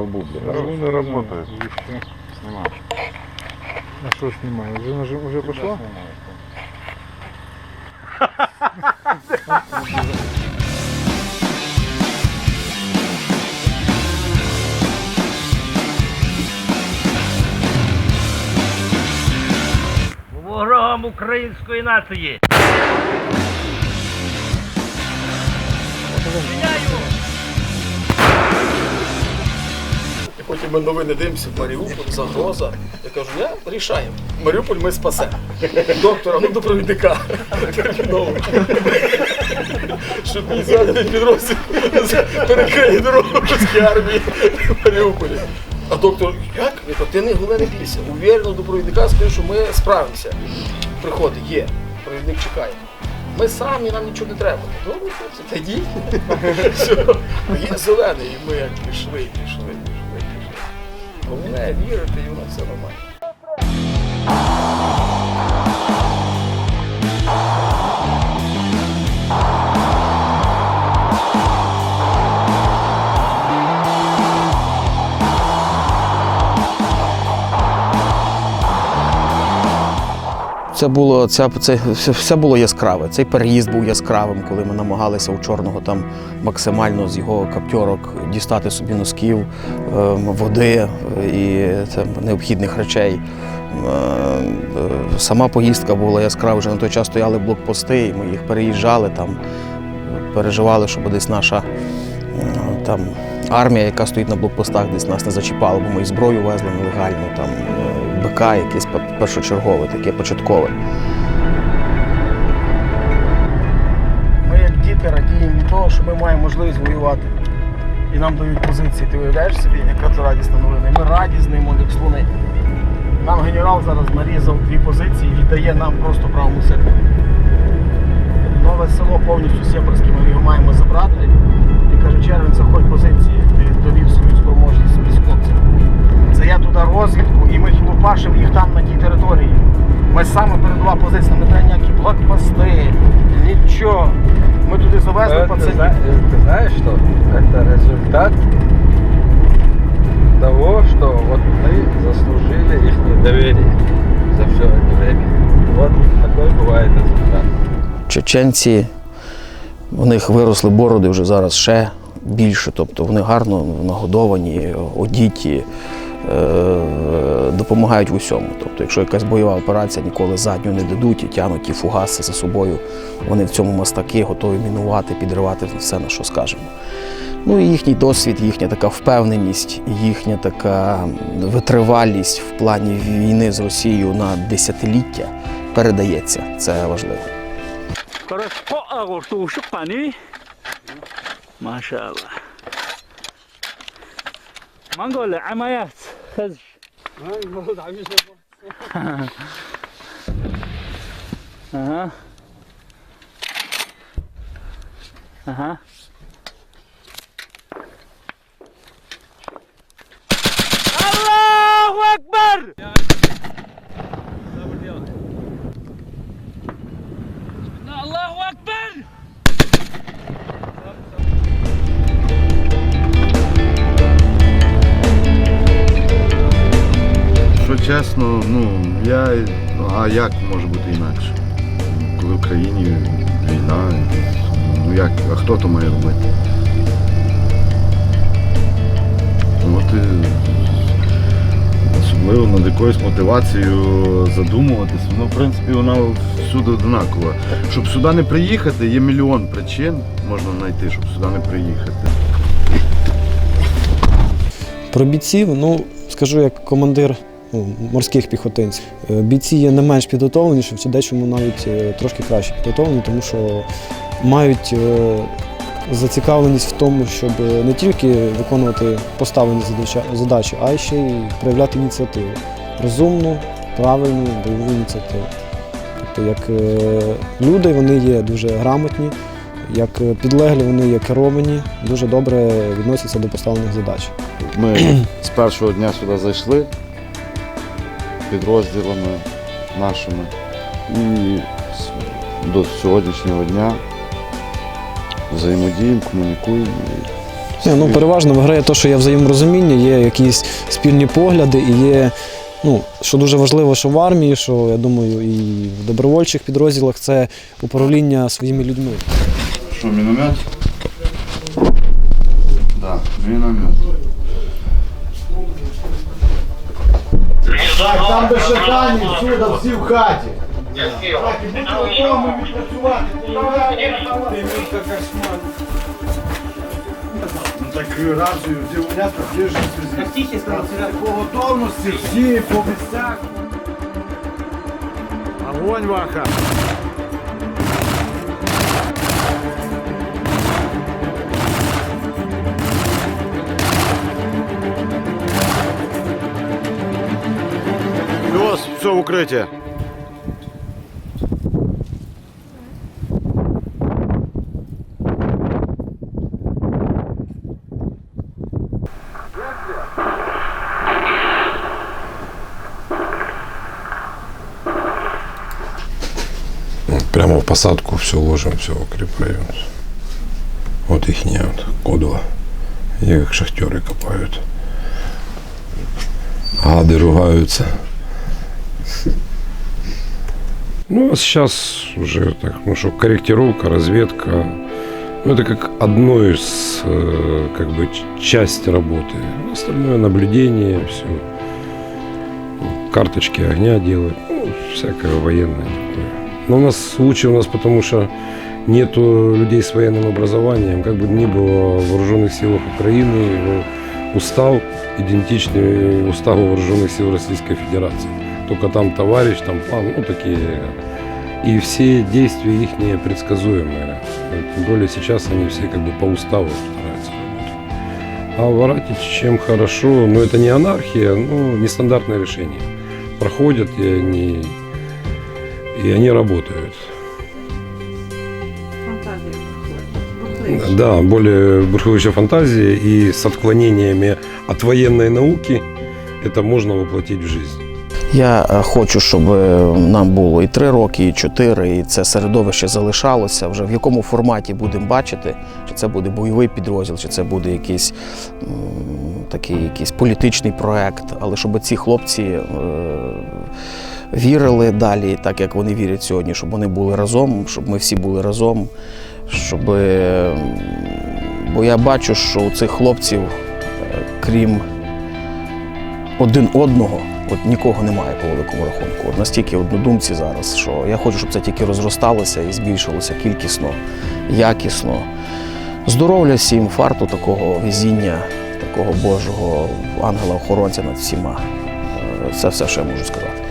на лбу, блядь. Не работает. Еще. Снимаю. А что снимаю? Уже, уже, уже пошло? ворогам української нації. І потім ми новини дивимося, Маріуполь, загроза. Я кажу, я рішаємо. Маріуполь ми спасемо. Доктора, ну до провідника. Терміново. Щоб мій зведений підрозділ перекриє дорогу російській армії в Маріуполі. А доктор, як? Я кажу, ти не головне не бійся. Увірено до провідника скажу, що ми справимося. Приходить, є. Провідник чекає. Ми самі, нам нічого не треба. Добре, хлопці, та йдіть. Є зелений, і ми як пішли, пішли, пішли, пішли. Головне вірити, і воно все нормально. Це було це, це все- було яскраве. Цей переїзд був яскравим, коли ми намагалися у чорного там максимально з його каптьорок дістати собі носків, е, води е, і там, необхідних речей. Е, е, Сама поїздка була яскрава. Вже на той час стояли блокпости, і ми їх переїжджали там, переживали, щоб десь наша там армія, яка стоїть на блокпостах, десь нас не зачіпала, бо ми і зброю везли нелегально, там е, БК якесь першочергове, таке початкове. Ми як діти радіємо від того, що ми маємо можливість воювати. І нам дають позиції. Ти уявляєш собі, яка це радісна новина. Ми раді з ним, як слони. Нам генерал зараз нарізав дві позиції і віддає нам просто правому сектору. Нове село повністю сепарське, ми його маємо забрати. І каже, червень, заходь позиції, ти довів свою я туди розвідку, і ми лупашимо їх там на тій території. Ми саме передова позиція, не треба ніякі блокпости, нічого. Ми туди завезли Это, пацанів. зна- ты знаешь что? Это результат того, что вот мы заслужили их доверие за все это время. Вот такой бывает результат. Чеченці, у них виросли бороди вже зараз ще більше, тобто вони гарно нагодовані, одіті, е, допомагають в усьому. Тобто, якщо якась бойова операція ніколи задню не дадуть і тягнуть ті фугаси за собою, вони в цьому мастаки готові мінувати, підривати все, на що скажемо. Ну і їхній досвід, їхня така впевненість, їхня така витривалість в плані війни з Росією на десятиліття передається. Це важливо. Машалlah. Монголия амаят. تهزش أها. أها. الله أكبر! الله أكبر! Чесно, ну я. А як може бути інакше? Коли в країні війна, ну як, а хто то має робити? Ну, От і особливо над якоюсь мотивацією задумуватись, ну, в принципі, вона всюди однакова. Щоб сюди не приїхати, є мільйон причин можна знайти, щоб сюди не приїхати. Про бійців, ну скажу як командир морських піхотинців. Е, Бійці є не менш підготовленіші, в дечому навіть е, трошки краще підготовлені, тому що мають е, зацікавленість в тому, щоб не тільки виконувати поставлені задачі, а й ще й проявляти ініціативу. Розумну, правильну, бойову ініціативу. Тобто, як е, люди вони є дуже грамотні, як е, підлеглі вони є керовані, дуже добре відносяться до поставлених задач. Ми з першого дня сюди зайшли підрозділами нашими і до сьогоднішнього дня взаємодіємо, комунікуємо. Ні, ну переважно виграє те, що є взаєморозуміння, є якісь спільні погляди і є. Ну, що дуже важливо, що в армії, що я думаю, і в добровольчих підрозділах це управління своїми людьми. Що, міномет? Да, міномет. Так, там до шатані, сюди, всі в хаті. Так, і будьте готові відпрацювати. Так рацію, дівчата, держите. По готовності, всі по місцях. Огонь, Ваха! Все в укриття. Прямо в посадку все ложим, все укрепляем. Вот их вот кодова. Их шахтеры копают. Гады ругаются. Ну, а сейчас уже так, ну что, корректировка, разведка. Ну, это как одно из, э, как бы, ч- часть работы. Остальное наблюдение, все. Карточки огня делать, ну, всякое военное. Но у нас случай у нас, потому что нету людей с военным образованием, как бы ни было в вооруженных силах Украины, его устав идентичный уставу вооруженных сил Российской Федерации. Только там товарищ, там пан, ну такие. И все действия их предсказуемые. Тем более сейчас они все как бы по уставу стараются работать. А в Арате чем хорошо, но это не анархия, ну нестандартное решение. Проходят и они, и они работают. Да, более верховища фантазии и с отклонениями от военной науки это можно воплотить в жизнь. Я е, хочу, щоб е, нам було і три роки, і чотири, і це середовище залишалося. Вже в якому форматі будемо бачити, чи це буде бойовий підрозділ, чи це буде якийсь такий якийсь політичний проект, але щоб ці хлопці е, вірили далі, так як вони вірять сьогодні, щоб вони були разом, щоб ми всі були разом, щоб. Бо я бачу, що у цих хлопців, крім один одного, от нікого немає по великому рахунку. Настільки однодумці зараз, що я хочу, щоб це тільки розросталося і збільшилося кількісно, якісно. Здоров'я всім, фарту такого везіння, такого Божого ангела-охоронця над всіма. Е, Це все, що я можу сказати.